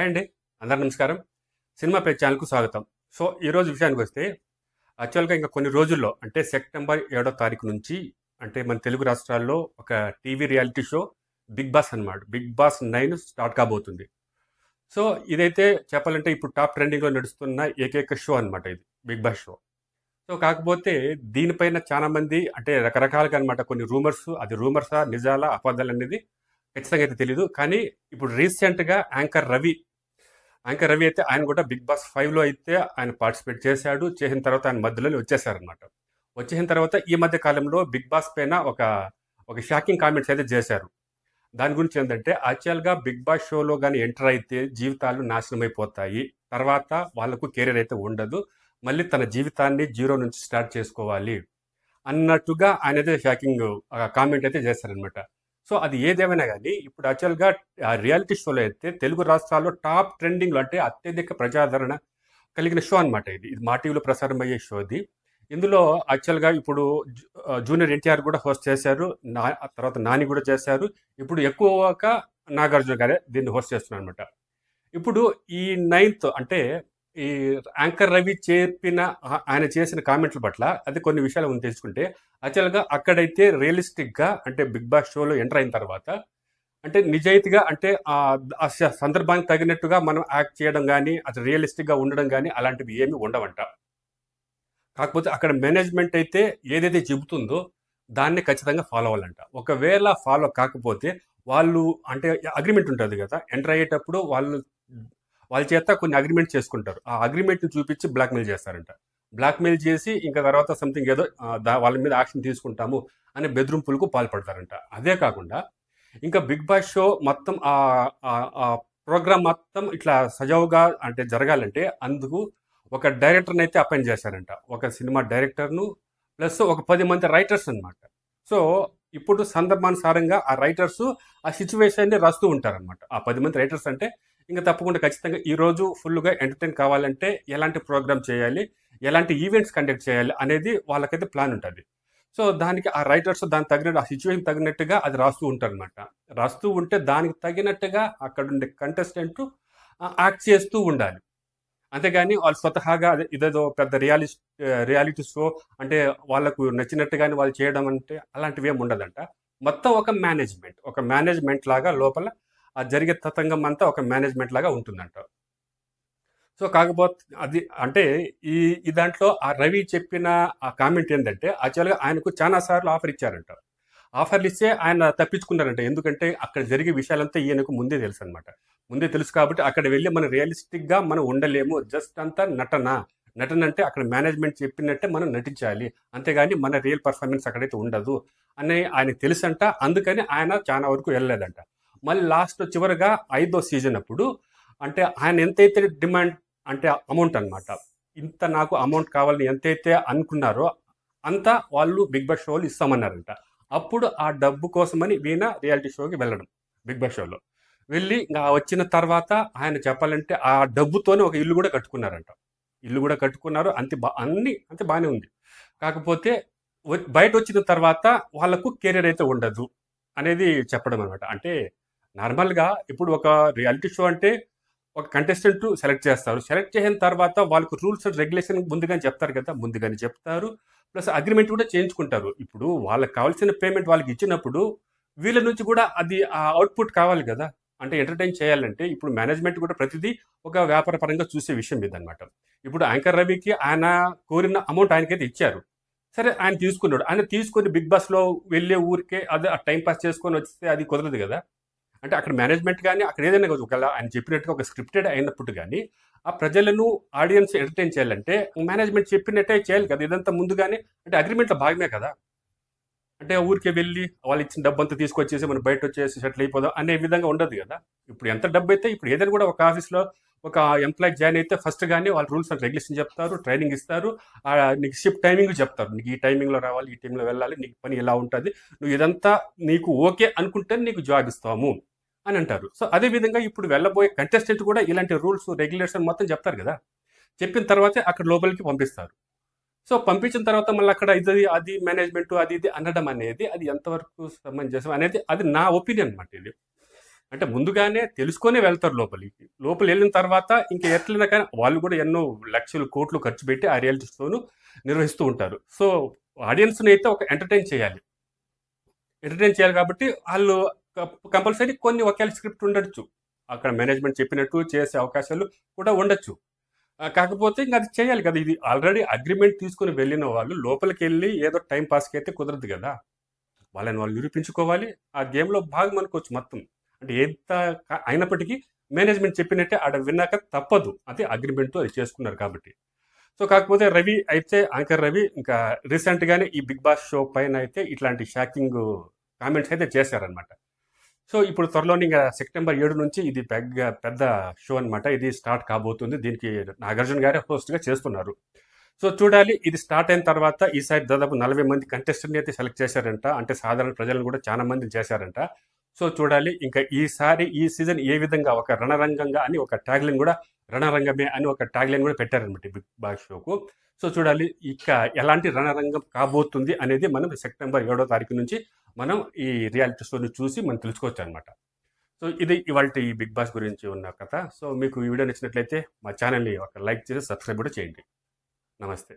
Hi అండి. అందరు నమస్కారం. సినిమా పే ఛానల్కు స్వాగతం. సో ఈరోజు విషయానికి వస్తే యాక్చువల్గా ఇంకా కొన్ని రోజుల్లో అంటే సెప్టెంబర్ ఏడో తారీఖు నుంచి అంటే మన తెలుగు రాష్ట్రాల్లో ఒక TV reality show big boss అన్నమాట బిగ్ బాస్ నైన్ స్టార్ట్ కాబోతుంది. సో ఇదైతే చెప్పాలంటే ఇప్పుడు టాప్ ట్రెండింగ్లో నడుస్తున్న ఏకైక షో అన్నమాట ఇది బిగ్ బాస్ షో. సో కాకపోతే దీనిపైన చాలామంది అంటే రకరకాలుగా అనమాట కొన్ని రూమర్స్ అది రూమర్సా నిజాలా అబద్ధాలు అనేది ఖచ్చితంగా అయితే తెలియదు కానీ ఇప్పుడు రీసెంట్గా యాంకర్ రవి యాంకర్ రవి అయితే ఆయన కూడా బిగ్ బాస్ ఫైవ్లో అయితే ఆయన పార్టిసిపేట్ చేశాడు. చేసిన తర్వాత ఆయన మధ్యలో వచ్చేసారనమాట వచ్చేసిన తర్వాత ఈ మధ్య కాలంలో బిగ్ బాస్ పైన ఒక ఒక షాకింగ్ కామెంట్స్ అయితే చేశారు. దాని గురించి ఏంటంటే యాక్చువల్గా బిగ్ బాస్ షోలో కానీ ఎంటర్ అయితే జీవితాలు నాశనం అయిపోతాయి. తర్వాత వాళ్ళకు కెరీర్ అయితే ఉండదు. మళ్ళీ తన జీవితాన్ని జీరో నుంచి స్టార్ట్ చేసుకోవాలి అన్నట్టుగా ఆయన అయితే షాకింగ్ కామెంట్ అయితే చేశారనమాట సో అది ఏదేమైనా కానీ ఇప్పుడు యాక్చువల్గా రియాలిటీ షోలో అయితే తెలుగు రాష్ట్రాల్లో టాప్ ట్రెండింగ్లో అంటే అత్యధిక ప్రజాదరణ కలిగిన షో అనమాట ఇది. ఇది మా టీవీలో ప్రసారం అయ్యే షో ఇది ఇందులో యాక్చువల్గా ఇప్పుడు జూనియర్ ఎన్టీఆర్ కూడా హోస్ట్ చేశారు. నా తర్వాత నాని కూడా చేశారు. ఇప్పుడు ఎక్కువగా నాగార్జున గారే దీన్ని హోస్ట్ చేస్తున్నారు అనమాట ఇప్పుడు ఈ నైన్త్ అంటే ఈ యాంకర్ రవి చెప్పిన ఆయన చేసిన కామెంట్ల పట్ల అది కొన్ని విషయాలు మనం తెలుసుకుంటే యాక్చువల్గా అక్కడైతే రియలిస్టిక్గా అంటే బిగ్ బాస్ షోలో ఎంటర్ అయిన తర్వాత అంటే నిజాయితీగా అంటే ఆ సందర్భానికి తగినట్టుగా మనం యాక్ట్ చేయడం కానీ అది రియలిస్టిక్గా ఉండడం కానీ అలాంటివి ఏమి ఉండవంట. కాకపోతే అక్కడ మేనేజ్మెంట్ అయితే ఏదైతే చెబుతుందో దాన్ని ఖచ్చితంగా ఫాలో అవ్వాలంట. ఒకవేళ ఫాలో కాకపోతే వాళ్ళు అంటే అగ్రిమెంట్ ఉంటుంది కదా ఎంటర్ అయ్యేటప్పుడు వాళ్ళు వాళ్ళ చేత కొన్ని అగ్రిమెంట్ చేసుకుంటారు. ఆ అగ్రిమెంట్ని చూపించి బ్లాక్మెయిల్ చేస్తారంట. బ్లాక్మెయిల్ చేసి ఇంకా తర్వాత సంథింగ్ ఏదో వాళ్ళ మీద యాక్షన్ తీసుకుంటాము అనే బెదిరింపులకు పాల్పడతారంట. అదే కాకుండా ఇంకా బిగ్ బాస్ షో మొత్తం ఆ ప్రోగ్రామ్ మొత్తం ఇట్లా సజావుగా అంటే జరగాలంటే అందుకు ఒక డైరెక్టర్ని అయితే అపాయింట్ చేశారంట. ఒక సినిమా డైరెక్టర్ను ప్లస్ ఒక పది మంది రైటర్స్ అనమాట సో ఇప్పుడు సందర్భానుసారంగా ఆ రైటర్స్ ఆ సిచ్యువేషన్ని రాస్తూ ఉంటారనమాట ఆ పది మంది రైటర్స్ అంటే ఇంకా తప్పకుండా ఖచ్చితంగా ఈరోజు ఫుల్గా ఎంటర్టైన్ కావాలంటే ఎలాంటి ప్రోగ్రామ్ చేయాలి ఎలాంటి ఈవెంట్స్ కండక్ట్ చేయాలి అనేది వాళ్ళకైతే ప్లాన్ ఉంటుంది. సో దానికి ఆ రైటర్స్ దానికి తగినట్టు ఆ సిచ్యువేషన్ తగినట్టుగా అది రాస్తూ ఉంటారు అనమాట రాస్తూ ఉంటే దానికి తగినట్టుగా అక్కడ ఉండే కంటెస్టెంట్ యాక్ట్ చేస్తూ ఉండాలి. అంతేగాని వాళ్ళు స్వతహాగా అదే ఇదేదో పెద్ద రియాలిటీ రియాలిటీ షో అంటే వాళ్ళకు నచ్చినట్టుగానే వాళ్ళు చేయడం అంటే అలాంటివి ఏమి ఉండదంట. మొత్తం ఒక మేనేజ్మెంట్ ఒక మేనేజ్మెంట్ లాగా లోపల ఆ జరిగే తతంగం అంతా ఒక మేనేజ్మెంట్ లాగా ఉంటుందంట. సో కాకపోతే అది అంటే ఈ ఈ దాంట్లో ఆ రవి చెప్పిన ఆ కామెంట్ ఏంటంటే యాక్చువల్గా ఆయనకు చాలా సార్లు ఆఫర్ ఇచ్చారంట. ఆఫర్లు ఇస్తే ఆయన తప్పించుకున్నారంట. ఎందుకంటే అక్కడ జరిగే విషయాలంతా ఈయనకు ముందే తెలుసు అనమాట ముందే తెలుసు కాబట్టి అక్కడ వెళ్ళి మనం రియలిస్టిక్గా మనం ఉండలేము. జస్ట్ అంతా నటన. నటన అంటే అక్కడ మేనేజ్మెంట్ చెప్పినట్టే మనం నటించాలి. అంతేగాని మన రియల్ పర్ఫార్మెన్స్ అక్కడైతే ఉండదు. అని ఆయనకు తెలుసంట. అందుకని ఆయన చాలా వరకు వెళ్ళలేదంట. మళ్ళీ లాస్ట్ చివరిగా ఐదో సీజన్ అప్పుడు అంటే ఆయన ఎంతైతే డిమాండ్ అంటే అమౌంట్ అన్నమాట ఇంత నాకు అమౌంట్ కావాలని ఎంతైతే అనుకున్నారో అంత వాళ్ళు బిగ్ బాస్ షోలు ఇస్తామన్నారంట. అప్పుడు ఆ డబ్బు కోసమని వీణ రియాలిటీ షోకి వెళ్ళడం బిగ్ బాస్ షోలో వెళ్ళి ఇంకా వచ్చిన తర్వాత ఆయన చెప్పాలంటే ఆ డబ్బుతోనే ఒక ఇల్లు కూడా కట్టుకున్నారంట. ఇల్లు కూడా కట్టుకున్నారు అంతే బా అన్ని అంతే బాగానే ఉంది. కాకపోతే బయట వచ్చిన తర్వాత వాళ్ళకు కెరీర్ అయితే ఉండదు అనేది చెప్పడం అనమాట అంటే నార్మల్గా ఇప్పుడు ఒక రియాలిటీ షో అంటే ఒక కంటెస్టెంట్ సెలెక్ట్ చేస్తారు. సెలెక్ట్ చేసిన తర్వాత వాళ్ళకు రూల్స్ అండ్ రెగ్యులేషన్ ముందుగానే చెప్తారు కదా ముందుగానే చెప్తారు. ప్లస్ అగ్రిమెంట్ కూడా చేయించుకుంటారు. ఇప్పుడు వాళ్ళకి కావాల్సిన పేమెంట్ వాళ్ళకి ఇచ్చినప్పుడు వీళ్ళ నుంచి కూడా అది ఆ అవుట్పుట్ కావాలి కదా. అంటే ఎంటర్టైన్ చేయాలంటే ఇప్పుడు మేనేజ్మెంట్ కూడా ప్రతిదీ ఒక వ్యాపార పరంగా చూసే విషయం ఇదన్నమాట. ఇప్పుడు యాంకర్ రవికి ఆయన కోరిన అమౌంట్ ఆయనకైతే ఇచ్చారు. సరే ఆయన తీసుకున్నాడు. ఆయన తీసుకొని బిగ్ బాస్లో వెళ్ళే ఊరికే అదే ఆ టైం పాస్ చేసుకొని వస్తే అది కుదరదు కదా. అంటే అక్కడ మేనేజ్మెంట్ కానీ అక్కడ ఏదైనా కాదు. ఒకవేళ ఆయన చెప్పినట్టుగా ఒక స్క్రిప్టెడ్ అయినప్పుడు కానీ ఆ ప్రజలను ఆడియన్స్ ఎంటర్టైన్ చేయాలంటే మేనేజ్మెంట్ చెప్పినట్టే చేయాలి కదా. ఇదంతా ముందుగానే అంటే అగ్రిమెంట్లో భాగమే కదా. అంటే ఊరికే వెళ్ళి వాళ్ళు ఇచ్చిన డబ్బు అంతా తీసుకొచ్చేసి మనం బయట వచ్చేసి సెటిల్ అయిపోదాం అనే విధంగా ఉండదు కదా. ఇప్పుడు ఎంత డబ్బు అయితే ఇప్పుడు ఏదైనా కూడా ఒక ఆఫీస్లో ఒక ఎంప్లాయీ జాయిన్ అయితే ఫస్ట్ కానీ వాళ్ళు రూల్స్ అండ్ రెగ్యులేషన్ చెప్తారు ట్రైనింగ్ ఇస్తారు. ఆ నీకు షిఫ్ట్ టైమింగ్ చెప్తారు. నీకు ఈ టైమింగ్లో రావాలి ఈ టైంలో వెళ్ళాలి నీకు పని ఎలా ఉంటుంది నువ్వు ఇదంతా నీకు ఓకే అనుకుంటే నీకు జాబ్ ఇస్తాము. అని అంటారు. సో అదే విధంగా ఇప్పుడు వెళ్ళబోయే కంటెస్టెంట్ కూడా ఇలాంటి రూల్స్ రెగ్యులేషన్ మొత్తం చెప్తారు కదా. చెప్పిన తర్వాతే అక్కడ లోపలికి పంపిస్తారు. సో పంపించిన తర్వాత మళ్ళీ అక్కడ ఇది అది మేనేజ్మెంట్ అది ఇది అనడం అనేది అది ఎంతవరకు సమంజసం అనేది అది నా ఒపీనియన్ అనమాట ఇది. అంటే ముందుగానే తెలుసుకొనే వెళ్తారు లోపలికి. లోపల వెళ్ళిన తర్వాత ఇంకా ఎట్లయినా కానీ వాళ్ళు కూడా ఎన్నో లక్షలు కోట్లు ఖర్చు పెట్టి ఆ రియాలిటీ షోను నిర్వహిస్తూ ఉంటారు. సో ఆడియన్స్ని అయితే ఒక ఎంటర్టైన్ చేయాలి. ఎంటర్టైన్ చేయాలి కాబట్టి వాళ్ళు కంపల్సరీ కొన్ని ఒకేలా స్క్రిప్ట్ ఉండొచ్చు. అక్కడ మేనేజ్మెంట్ చెప్పినట్టు చేసే అవకాశాలు కూడా ఉండొచ్చు. కాకపోతే ఇంకా అది చేయాలి కదా. ఇది ఆల్రెడీ అగ్రిమెంట్ తీసుకుని వెళ్ళిన వాళ్ళు లోపలికి వెళ్ళి ఏదో టైం పాస్కి అయితే కుదరదు కదా. వాళ్ళని వాళ్ళు నిరూపించుకోవాలి. ఆ గేమ్లో భాగం అనుకోవచ్చు మొత్తం. అంటే ఎంత అయినప్పటికీ మేనేజ్మెంట్ చెప్పినట్టే ఆడ విన్నాక తప్పదు. అది అగ్రిమెంట్తో అది చేసుకున్నారు కాబట్టి. సో కాకపోతే రవి అయితే యాంకర్ రవి ఇంకా రీసెంట్గానే ఈ బిగ్ బాస్ షో పైన అయితే ఇట్లాంటి షాకింగ్ కామెంట్స్ అయితే చేశారనమాట సో ఇప్పుడు త్వరలోనే ఇంకా సెప్టెంబర్ ఏడు నుంచి ఇది పెద్ద పెద్ద షో అన్నమాట. ఇది స్టార్ట్ కాబోతుంది. దీనికి నాగార్జున గారే హోస్ట్గా చేస్తున్నారు. సో చూడాలి ఇది స్టార్ట్ అయిన తర్వాత ఈసారి దాదాపు నలభై మంది కంటెస్టెంట్ని అయితే సెలెక్ట్ చేశారంట. అంటే సాధారణ ప్రజలను కూడా చాలా మంది చేశారంట. సో చూడాలి ఇంకా ఈసారి ఈ సీజన్ ఏ విధంగా ఒక రణరంగంగా అని ఒక ట్యాగ్లైన్ కూడా రణరంగమే అని ఒక ట్యాగ్లైన్ కూడా పెట్టారనమాట బిగ్ బాస్ షోకు సో చూడాలి ఇక ఎలాంటి రణరంగం కాబోతుంది అనేది మనం సెప్టెంబర్ ఏడో తారీఖు నుంచి మనం ఈ రియాలిటీ షోని చూసి మనం తెలుసుకోవచ్చు అనమాట సో ఇది ఇవాళ ఈ బిగ్ బాస్ గురించి ఉన్న కథ. సో మీకు ఈ వీడియో నచ్చినట్లయితే మా ఛానల్ని ఒక లైక్ చేసి సబ్స్క్రైబ్ కూడా చేయండి. నమస్తే.